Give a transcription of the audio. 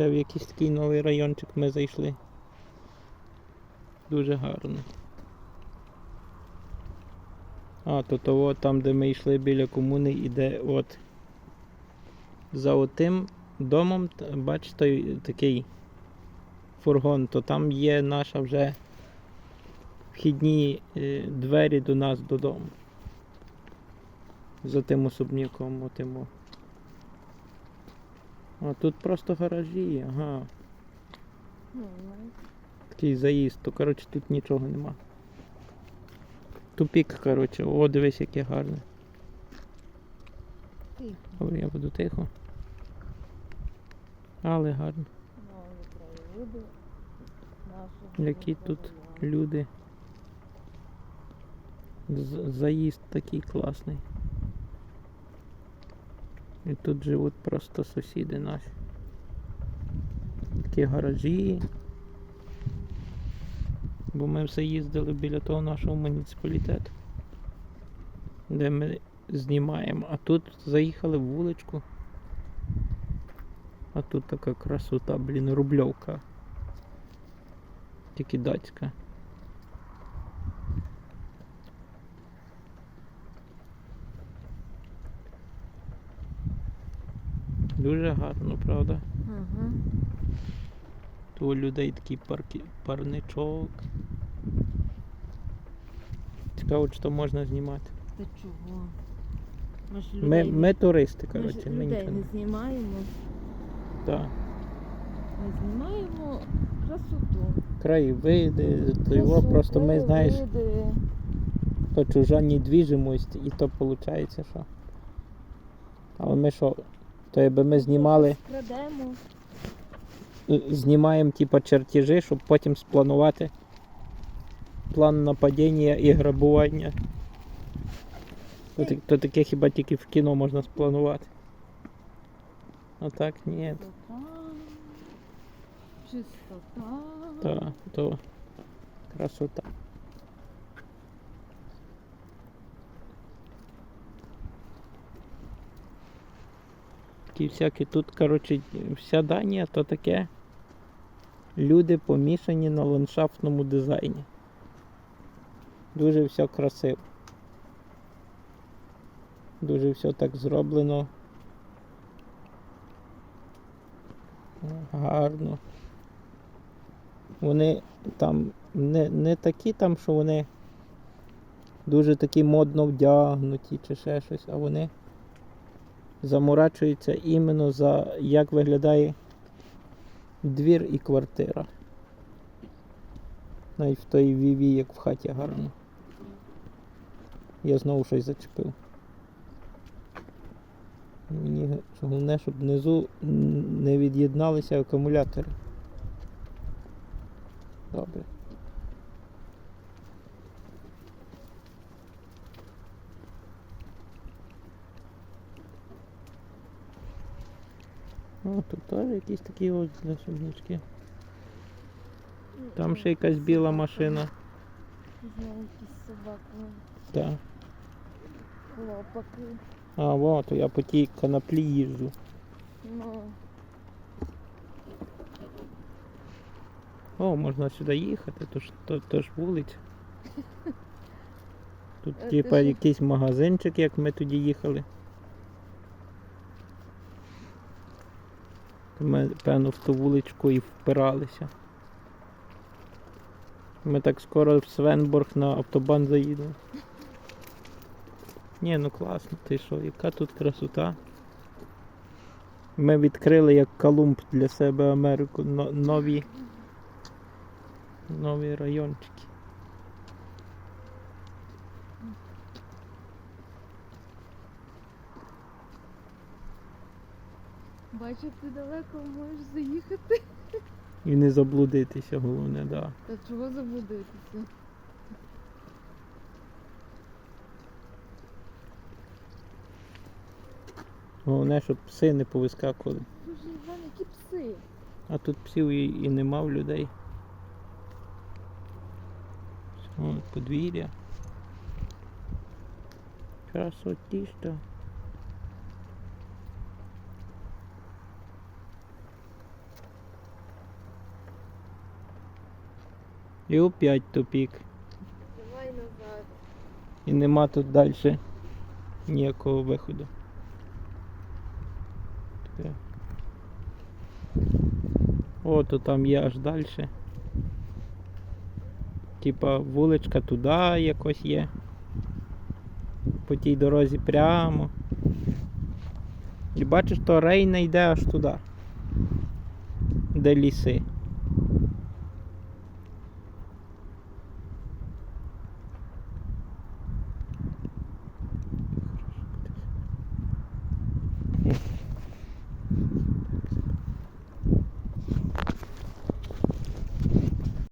ще в якийсь такий новий райончик ми зайшли. Дуже гарно. А, то того там, де ми йшли біля комуни, іде от за отим домом, т- бач, той такий фургон, то там є наша вже вхідні е, двері до нас додому. За тим особняком, отим. А тут просто гаражі, ага. Такий заїзд, то коротше тут нічого нема. Тупік, коротше, о, дивись, яке гарне. тихо. Добре, я буду тихо. Але гарно. Які тут люди. З- Заїзд такий класний. І тут живуть просто сусіди наші. Такі гаражі. Бо ми все їздили біля того нашого муніципалітету, де ми знімаємо. А тут заїхали в вуличку. А тут така красота, блін, рубльовка. Тільки датська. Дуже гарно, правда? Ага. Тут у людей такий парки... парничок. Цікаво, чи то можна знімати. Та чого? Ми ж Ми, людей, ми туристи, ми коротше, ми людей нічого не не. знімаємо. Так. Ми знімаємо красоту. Краєвиди, то його Красу, просто ми, знаєш, краєвиди. то чужа недвіжимость, і то виходить, що. Але ми що, то якби ми знімали, Крадемо. е, знімаємо типа чертежі, щоб потім спланувати план нападіння і грабування. То, то таке хіба тільки в кіно можна спланувати. А так ні. Чистота. То, то красота. Такі всякі тут, коротше, вся Данія то таке. Люди помішані на ландшафтному дизайні. Дуже все красиво. Дуже все так зроблено. Гарно. Вони там не, не такі там, що вони дуже такі модно вдягнуті чи ще щось, а вони заморачуються іменно за як виглядає двір і квартира. Навіть в той віві, як в хаті гарно. Я знову щось зачепив. Мені головне, щоб внизу не від'єдналися акумулятори. Добре. О, тут теж якісь такі ось для особнячки. Там ще якась біла машина. Знову якісь собаки. Так. Хлопаки. А, во, то я по тій коноплі їжджу. Ну, О, можна сюди їхати, то ж, то, то ж вулиця. Тут типа якийсь магазинчик, як ми тоді їхали. Ми, певно, в ту вуличку і впиралися. Ми так скоро в Свенборг на автобан заїдемо. Ні, ну класно, ти що, яка тут красота. Ми відкрили як Колумб для себе Америку но- нові, нові райончики. Бачиш, ти далеко можеш заїхати. І не заблудитися, головне, да. Та чого заблудитися? Головне, щоб пси не повискакували. Боже, Іван, які пси. А тут псів і, і нема в людей. О, подвір'я. Красотіста. І опять тупік. Давай назад. І нема тут далі ніякого виходу. О, то там є аж далі. Типа вуличка туди якось є. По тій дорозі прямо. І бачиш, то рейна йде аж туди. Де ліси.